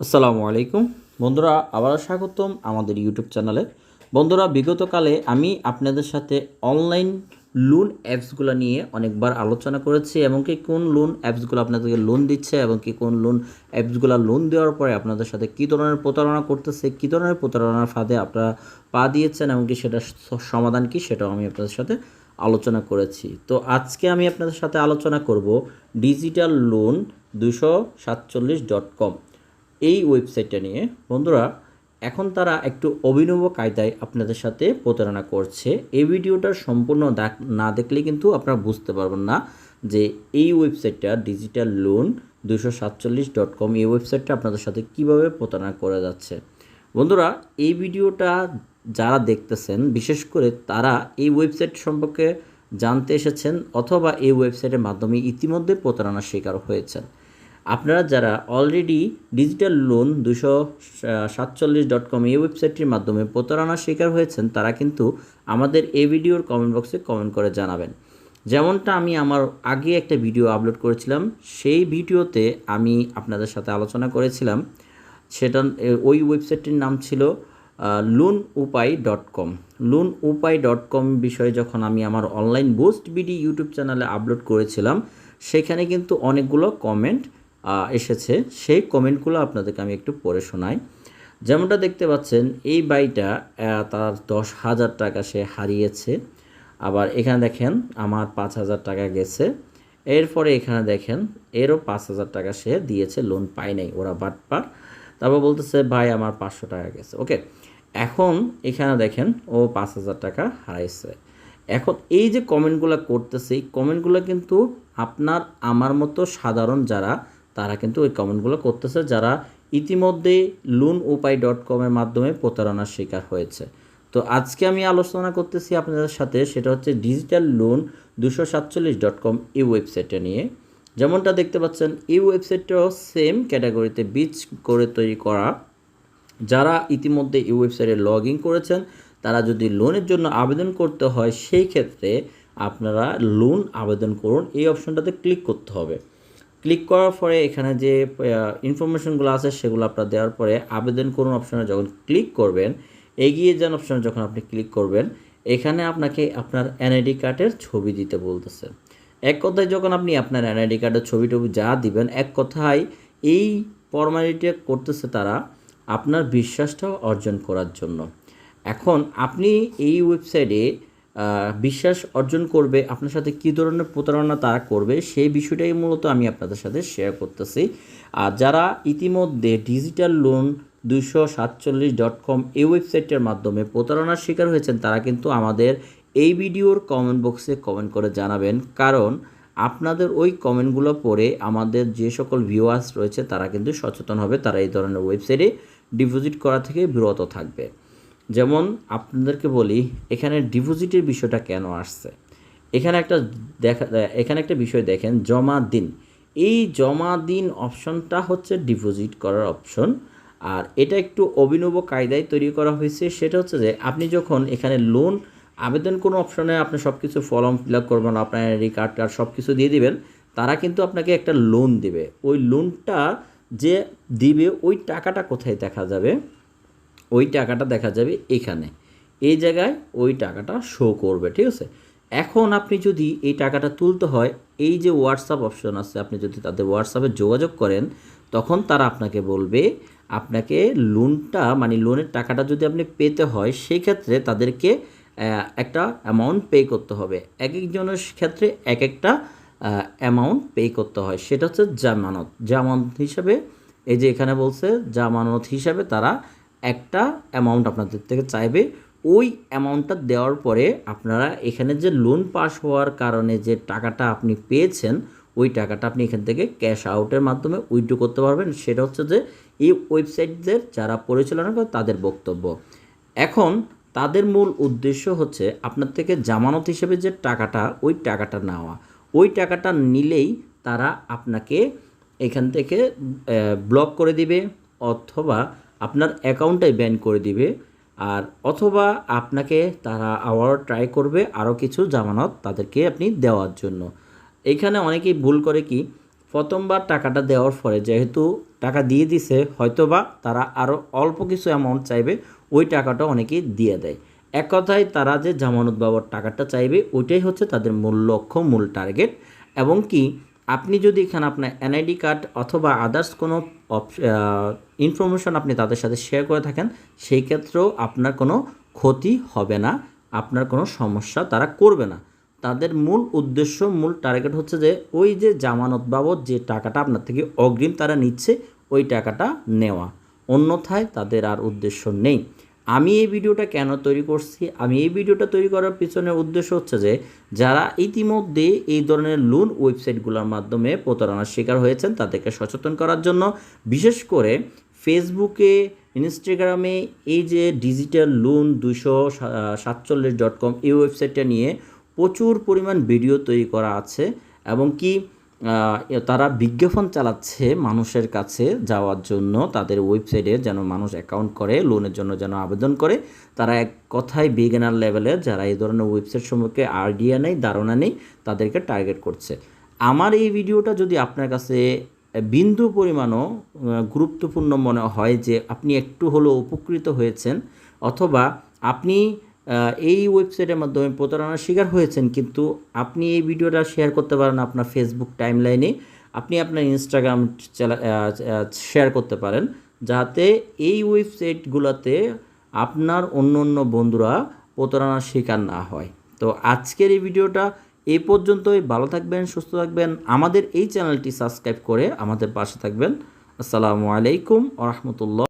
আসসালামু আলাইকুম। বন্ধুরা, আবারও স্বাগতম আমাদের ইউটিউব চ্যানেলে বন্ধুরা, বিগতকালে আমি আপনাদের সাথে অনলাইন লোন অ্যাপসগুলো নিয়ে অনেকবার আলোচনা করেছি এবং কি কোন লোন অ্যাপসগুলো আপনাদেরকে লোন দিচ্ছে এবং কি কোন লোন অ্যাপসগুলো লোন দেওয়ার পরে আপনাদের সাথে কী ধরনের প্রতারণা করতেছে, কী ধরনের প্রতারণার ফাঁদে আপনারা পা দিয়েছেন এবং কি সেটার সমাধান কি সেটাও আমি আপনাদের সাথে আলোচনা করেছি। তো আজকে আমি আপনাদের সাথে আলোচনা করব ডিজিটাল লোন দুশো সাতচল্লিশ ডট কম এই ওয়েবসাইটটা নিয়ে, বন্ধুরা, এখন তারা একটু অভিনব কায়দায় আপনাদের সাথে প্রতারণা করছে। এই ভিডিওটা সম্পূর্ণ না দেখলে কিন্তু আপনারা বুঝতে পারবেন না যে এই ওয়েবসাইটটা ডিজিটাল লোন দুশো সাতচল্লিশ ডট কম এই ওয়েবসাইটটা আপনাদের সাথে কীভাবে প্রতারণা করা যাচ্ছে। বন্ধুরা, এই ভিডিওটা যারা দেখতেছেন, বিশেষ করে তারা এই ওয়েবসাইট সম্পর্কে জানতে এসেছেন অথবা এই ওয়েবসাইটের মাধ্যমে ইতিমধ্যে প্রতারণার শিকার হয়েছেন। আপনারা যারা অলরেডি ডিজিটাল লোন দুশো সাতচল্লিশ ডট কম এই ওয়েবসাইটটির মাধ্যমে প্রতারণার শিকার হয়েছেন, তারা কিন্তু আমাদের এই ভিডিওর কমেন্ট বক্সে কমেন্ট করে জানাবেন। যেমনটা আমি আমার আগে একটা ভিডিও আপলোড করেছিলাম, সেই ভিডিওতে আমি আপনাদের সাথে আলোচনা করেছিলাম। সেটা, ওই ওয়েবসাইটটির নাম ছিল loan Upay dot com loan Upay dot com বিষয়ে যখন আমি আমার অনলাইন বুস্ট বিডি ইউটিউব চ্যানেলে আপলোড করেছিলাম, সেখানে কিন্তু অনেকগুলো কমেন্ট এসেছে, সেই কমেন্টগুলো আপনাদেরকে আমি একটু পড়ে শোনাই। যেমনটা দেখতে পাচ্ছেন, এই বাইটা তার দশ হাজার টাকা সে হারিয়েছে। আবার এখানে দেখেন, আমার পাঁচ হাজার টাকা গেছে। এরপরে এখানে দেখেন, এরও পাঁচ হাজার টাকা সে দিয়েছে, লোন পায় নাই, ওরা বাটপার। তারপর বলতেছে, ভাই, আমার পাঁচশো টাকা গেছে। ওকে, এখন এখানে দেখেন, ও পাঁচ হাজার টাকা হারাইছে। এখন এই যে কমেন্টগুলো করতেছে, এই কমেন্টগুলো কিন্তু আপনার, আমার মতো সাধারণ যারা তারা কিন্তু ওই কমেন্টগুলো করতেছে, যারা ইতিমধ্যে লোন উপায় ডট কমের মাধ্যমে প্রতারণার শিকার হয়েছে। তো আজকে আমি আলোচনা করতেছি আপনাদের সাথে, সেটা হচ্ছে ডিজিটাল লোন দুশো সাতচল্লিশ ডট কম এই ওয়েবসাইটটা নিয়ে। যেমনটা দেখতে পাচ্ছেন, এই ওয়েবসাইটটাও সেম ক্যাটাগরিতে বিচ করে তৈরি করা। যারা ইতিমধ্যে এই ওয়েবসাইটে লগ ইন করেছেন, তারা যদি লোনের জন্য আবেদন করতে হয়, সেই ক্ষেত্রে আপনারা লোন আবেদন করুন, এই অপশনটাতে ক্লিক করতে হবে। ক্লিক করার পরে এখানে যে ইনফরমেশনগুলো আছে সেগুলো আপনার দেওয়ার পরে আবেদন করুন অপশনে যখন ক্লিক করবেন, এগিয়ে যান অপশনে যখন আপনি ক্লিক করবেন, এখানে আপনাকে আপনার এনআইডি কার্ডের ছবি দিতে বলতেছে। এক কথায় যখন আপনি আপনার এনআইডি কার্ডের ছবি টবি যা দিবেন, এক কথায় এই ফর্মালিটি করতেছে তারা আপনার বিশ্বাসটা অর্জন করার জন্য। এখন আপনি এই ওয়েবসাইটে বিশ্বাস অর্জন করবে, আপনার সাথে কী ধরনের প্রতারণা তারা করবে, সেই বিষয়টাই মূলত আমি আপনাদের সাথে শেয়ার করতেছি। আর যারা ইতিমধ্যে ডিজিটাল লোন দুশো সাতচল্লিশ ডট কম এই ওয়েবসাইটের মাধ্যমে প্রতারণার শিকার হয়েছেন, তারা কিন্তু আমাদের এই ভিডিওর কমেন্ট বক্সে কমেন্ট করে জানাবেন। কারণ আপনাদের ওই কমেন্টগুলো পড়ে আমাদের যে সকল ভিউয়ার্স রয়েছে, তারা কিন্তু সচেতন হবে, তারা এই ধরনের ওয়েবসাইটে ডিপোজিট করা থেকে বিরত থাকবে। যেমন আপনাদেরকে বলি, এখানে ডিপোজিটের বিষয়টা কেন আসছে? এখানে একটা দেখা, এখানে একটা বিষয় দেখেন, জমা দিন। এই জমা দিন অপশনটা হচ্ছে ডিপোজিট করার অপশন। আর এটা একটু অভিনব কায়দায় তৈরি করা হয়েছে। সেটা হচ্ছে যে, আপনি যখন এখানে লোন আবেদন কোনো অপশনে আপনি সব কিছু ফর্ম ফিল আপ করবেন, আপনার আইডি কার্ড টার্ড সব কিছু দিয়ে দিবেন, তারা কিন্তু আপনাকে একটা লোন দিবে। ওই লোনটা যে দিবে, ওই টাকাটা কোথায় দেখা যাবে? ওই টাকাটা দেখা যাবে এখানে। এই জায়গায় ওই টাকাটা শো করবে, ঠিক আছে? এখন আপনি যদি এই টাকাটা তুলতে হয়, এই যে হোয়াটসঅ্যাপ অপশন আছে, আপনি যদি তাদের হোয়াটসঅ্যাপে যোগাযোগ করেন, তখন তারা আপনাকে বলবে, আপনাকে লোনটা মানে লোনের টাকাটা যদি আপনি পেতে হয়, সেই ক্ষেত্রে তাদেরকে একটা অ্যামাউন্ট পে করতে হবে। এক একজনের ক্ষেত্রে এক একটা অ্যামাউন্ট পে করতে হয়। সেটা হচ্ছে জামানত। জামানত হিসাবে, এই যে এখানে বলছে, জামানত হিসাবে তারা একটা অ্যামাউন্ট আপনাদের থেকে চাইবে। ওই অ্যামাউন্টটা দেওয়ার পরে আপনারা এখানে যে লোন পাস হওয়ার কারণে যে টাকাটা আপনি পেয়েছেন, ওই টাকাটা আপনি এখান থেকে ক্যাশ আউটের মাধ্যমে উইথড্র করতে পারবেন। সেটা হচ্ছে যে এই ওয়েবসাইটদের যারা পরিচালনা করে তাদের বক্তব্য। এখন তাদের মূল উদ্দেশ্য হচ্ছে আপনার থেকে জামানত হিসেবে যে টাকাটা, ওই টাকাটা নেওয়া। ওই টাকাটা নিলেই তারা আপনাকে এখান থেকে ব্লক করে দিবে অথবা আপনার অ্যাকাউন্টটাই ব্যান করে দিবে। আর অথবা আপনাকে তারা আবার ট্রাই করবে আরও কিছু জামানত তাদেরকে আপনি দেওয়ার জন্য। এখানে অনেকেই ভুল করে কি, প্রথমবার টাকাটা দেওয়ার পরে যেহেতু টাকা দিয়ে দিছে, হয়তোবা তারা আরও অল্প কিছু অ্যামাউন্ট চাইবে, ওই টাকাটা অনেকেই দিয়ে দেয়। এক কথায় তারা যে জামানত বাবার টাকাটা চাইবে, ওইটাই হচ্ছে তাদের মূল লক্ষ্য, মূল টার্গেট এবং কি আপনি যদি এখানে আপনার এনআইডি কার্ড অথবা আদার্স কোনো ইনফরমেশন আপনি তাদের সাথে শেয়ার করে থাকেন, সেই ক্ষেত্রেও আপনার কোনো ক্ষতি হবে না, আপনার কোনো সমস্যা তারা করবে না। তাদের মূল উদ্দেশ্য, মূল টার্গেট হচ্ছে যে ওই যে জামানত বাবদ যে টাকাটা আপনার থেকে অগ্রিম তারা নিচ্ছে, ওই টাকাটা নেওয়া। অন্যথায় তাদের আর উদ্দেশ্য নেই। আমি এই ভিডিওটা কেন তৈরি করছি? আমি এই ভিডিওটা তৈরি করার পিছনের উদ্দেশ্য হচ্ছে যে, যারা ইতিমধ্যে এই ধরনের লোন ওয়েবসাইটগুলোর মাধ্যমে প্রতারণার শিকার হয়েছেন, তাদেরকে সচেতন করার জন্য, বিশেষ করে ফেসবুকে ইনস্টাগ্রামে এই যে ডিজিটাল লোন দুশো সাতচল্লিশ ডট কম এই ওয়েবসাইটটা নিয়ে প্রচুর পরিমাণ ভিডিও তৈরি করা আছে এবং কি তারা বিজ্ঞাপন চালাচ্ছে মানুষের কাছে যাওয়ার জন্য, তাদের ওয়েবসাইটে যেন মানুষ অ্যাকাউন্ট করে লোনের জন্য যেন আবেদন করে। তারা এক কথায় বিগিনার লেভেলে যারা এই ধরনের ওয়েবসাইট সম্পর্কে আইডিয়া নেই, ধারণা নেই, তাদেরকে টার্গেট করছে। আমার এই ভিডিওটা যদি আপনার কাছে বিন্দু পরিমাণও গুরুত্বপূর্ণ মনে হয় যে আপনি একটু হলেও উপকৃত হয়েছেন, অথবা আপনি এই ওয়েবসাইটের মাধ্যমে প্রতারণার শিকার হয়েছেন, কিন্তু আপনি এই ভিডিওটা শেয়ার করতে পারেন আপনার ফেসবুক টাইমলাইনে আপনি আপনার ইনস্টাগ্রাম শেয়ার করতে পারেন, যাতে এই ওয়েবসাইটগুলোতে আপনার অন্য অন্য বন্ধুরা প্রতারণার শিকার না হয়। তো আজকের এই ভিডিওটা এই পর্যন্তই। ভালো থাকবেন, সুস্থ থাকবেন। আমাদের এই চ্যানেলটি সাবস্ক্রাইব করে আমাদের পাশে থাকবেন। আসসালামু আলাইকুম আ রহমতুল্লাহ।